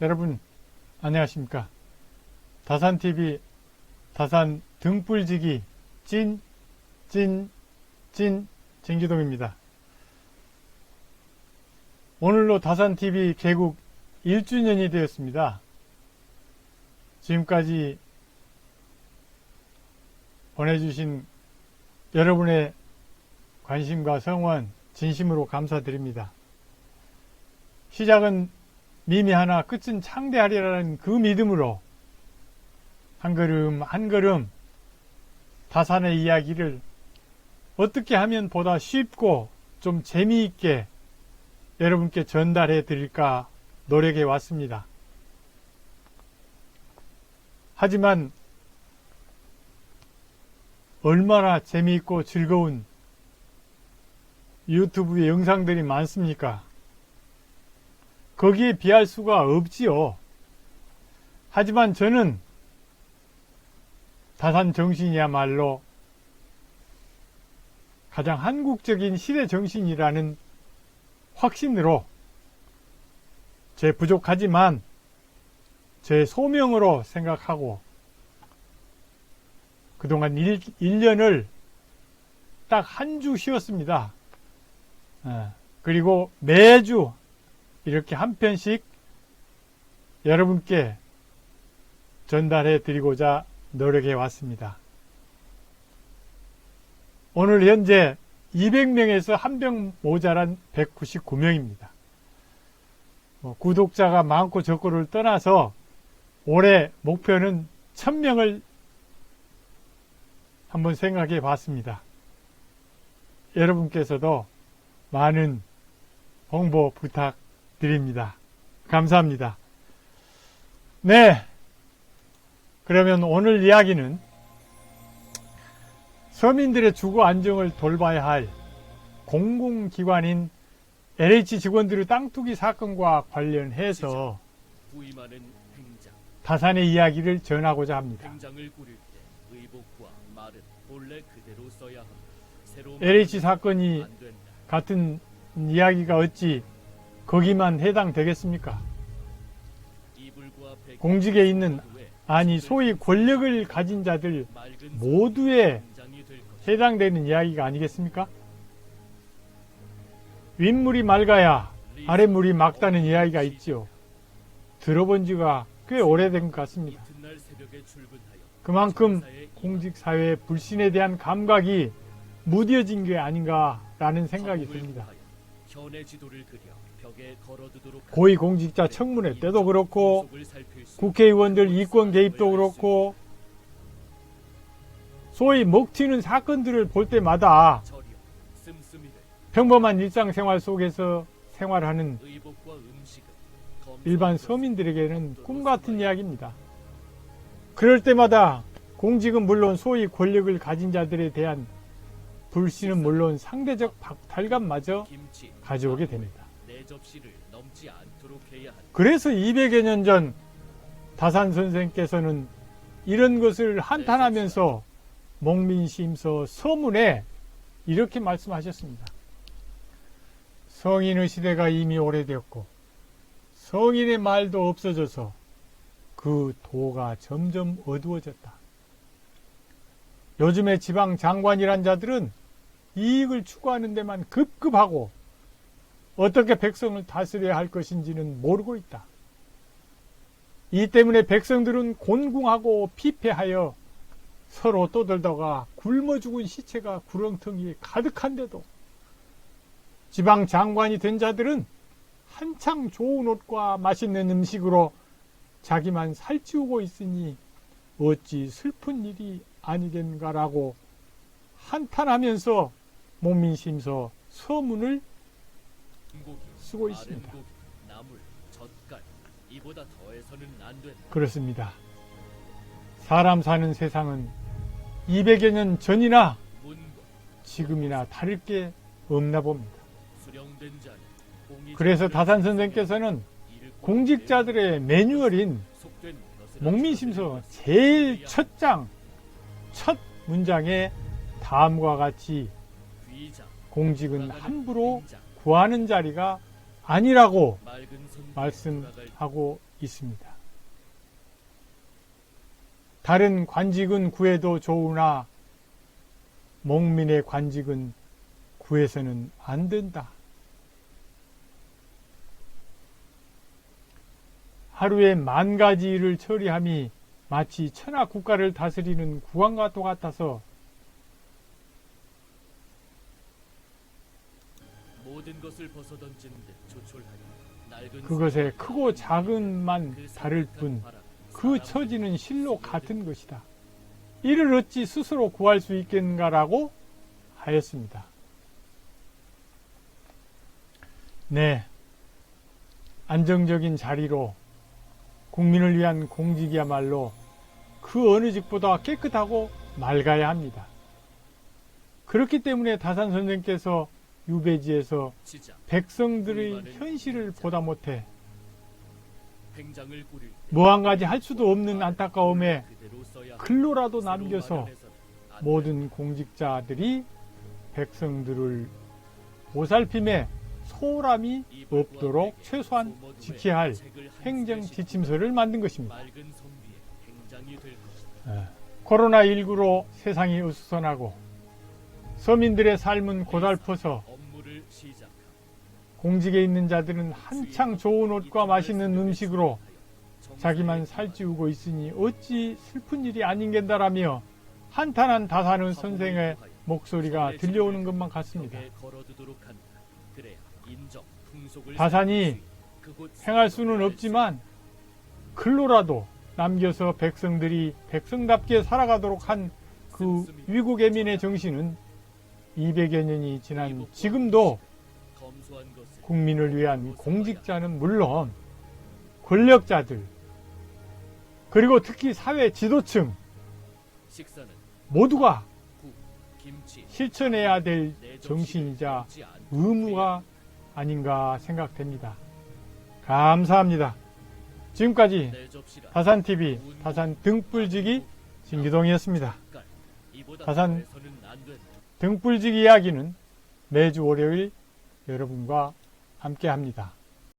여러분 안녕하십니까? 다산TV 다산 등불지기 찐 찐 찐 진기동입니다. 오늘로 다산TV 개국 1주년이 되었습니다. 지금까지 보내주신 여러분의 관심과 성원 진심으로 감사드립니다. 시작은 미미하나 끝은 창대하리라는 그 믿음으로 한 걸음 한 걸음 다산의 이야기를 어떻게 하면 보다 쉽고 좀 재미있게 여러분께 전달해 드릴까 노력해 왔습니다. 하지만 얼마나 재미있고 즐거운 유튜브의 영상들이 많습니까? 거기에 비할 수가 없지요. 하지만 저는 다산 정신이야말로 가장 한국적인 시대 정신이라는 확신으로 제 부족하지만 제 소명으로 생각하고 그동안 1, 1년을 딱 한 주 쉬었습니다. 예, 그리고 매주 이렇게 한 편씩 여러분께 전달해 드리고자 노력해 왔습니다. 오늘 현재 200명에서 한명 모자란 199명입니다. 뭐 구독자가 많고 적고를 떠나서 올해 목표는 1000명을 한번 생각해 봤습니다. 여러분께서도 많은 홍보 부탁 드립니다. 감사합니다. 네. 그러면 오늘 이야기는 서민들의 주거 안정을 돌봐야 할 공공기관인 LH 직원들의 땅 투기 사건과 관련해서. 다산의 이야기를 전하고자 합니다. LH 사건이. 같은 이야기가 어찌 거기만 해당되겠습니까? 공직에 있는 아니 소위 권력을 가진 자들 것이다. 해당되는 이야기가 아니겠습니까? 윗물이 맑아야 아랫물이 맑다는 이야기가 있지요. 들어본 지가 꽤 오래된 것 같습니다. 그만큼 공직사회의 불신에 대한 감각이 무뎌진 게 아닌가라는 생각이 듭니다. 고위공직자 청문회 때도 그렇고 국회의원들 이권 개입도 그렇고 소위 먹튀는 사건들을 볼 때마다 평범한 일상생활 속에서 생활하는 일반 서민들에게는 꿈 같은 이야기입니다. 그럴 때마다 공직은 물론 소위 권력을 가진 자들에 대한 불신은 물론 상대적 박탈감마저 가져오게 됩니다. 그래서 200여 년 전 다산 선생께서는 이런 것을 한탄하면서 목민심서 서문에 이렇게 말씀하셨습니다. 성인의 시대가 이미 오래되었고 성인의 말도 없어져서 그 도가 점점 어두워졌다. 요즘의 지방 장관이란 자들은 이익을 추구하는 데만 급급하고 어떻게 백성을 다스려야 할 것인지는 모르고 있다. 이 때문에 백성들은 곤궁하고 피폐하여 서로 떠들다가 굶어 죽은 시체가 구렁텅이에 가득한데도 지방 장관이 된 자들은 한창 좋은 옷과 맛있는 음식으로 자기만 살찌우고 있으니 어찌 슬픈 일이 아니겠는가라고 한탄하면서 목민심서 서문을 쓰고 있습니다. 나물, 젓갈 이보다 더해서는 안 된다. 그렇습니다. 사람 사는 세상은 200여 년 전이나 지금이나 다를 게 없나 봅니다. 그래서 다산 선생께서는 공직자들의 매뉴얼인 목민심서 제일 첫 장, 첫 문장에 다음과 같이 공직은 함부로 구하는 자리가 아니라고 말씀하고 있습니다. 다른 관직은 구해도 좋으나 목민의 관직은 구해서는 안 된다. 하루에 만 가지 일을 처리함이 마치 천하 국가를 다스리는 국왕과 똑같아서 모든 것을 벗어던진 듯 조촐하게 낡은 숲과 크고 작은만 그 다를 산뜻한 뿐 바람, 그 처지는 실로 스며든 같은 것이다. 이를 어찌 스스로 구할 수 있겠는가라고 하였습니다. 네. 안정적인 자리로 국민을 위한 공직이야말로 그 어느 직보다 깨끗하고 맑아야 합니다. 그렇기 때문에 다산 선생께서 유배지에서 백성들의 현실을 보다 못해 횡장을 꾸릴 때뭐한 가지 할 수도 없는 안타까움에 글로라도 남겨서 모든 공직자들이 백성들을 보살핌에 소홀함이. 없도록 최소한 지켜야 할 행정 지침서를 만든 것입니다. 것이다. 코로나19로 세상이 으스선하고 서민들의 삶은 고달퍼서. 공직에 있는 자들은 한창 좋은 옷과 맛있는 음식으로 자기만 살찌우고 있으니 어찌 슬픈 일이 아닌겐다라며 한탄한 다산의 선생의 목소리가 들려오는 것만 같습니다. 다산이 행할 수는 없지만 글로라도 남겨서 백성들이 백성답게 살아가도록 한 그 위국애민의 정신은 200여 년이 지난 지금도 국민을 위한 공직자는 물론 권력자들 그리고 특히 사회 지도층 모두가 실천해야 될 정신이자 의무가 아닌가 생각됩니다. 감사합니다. 지금까지 다산TV 다산 등불지기 진기동이었습니다. 다산. 등불지기 이야기는 매주 월요일 여러분과 함께 합니다.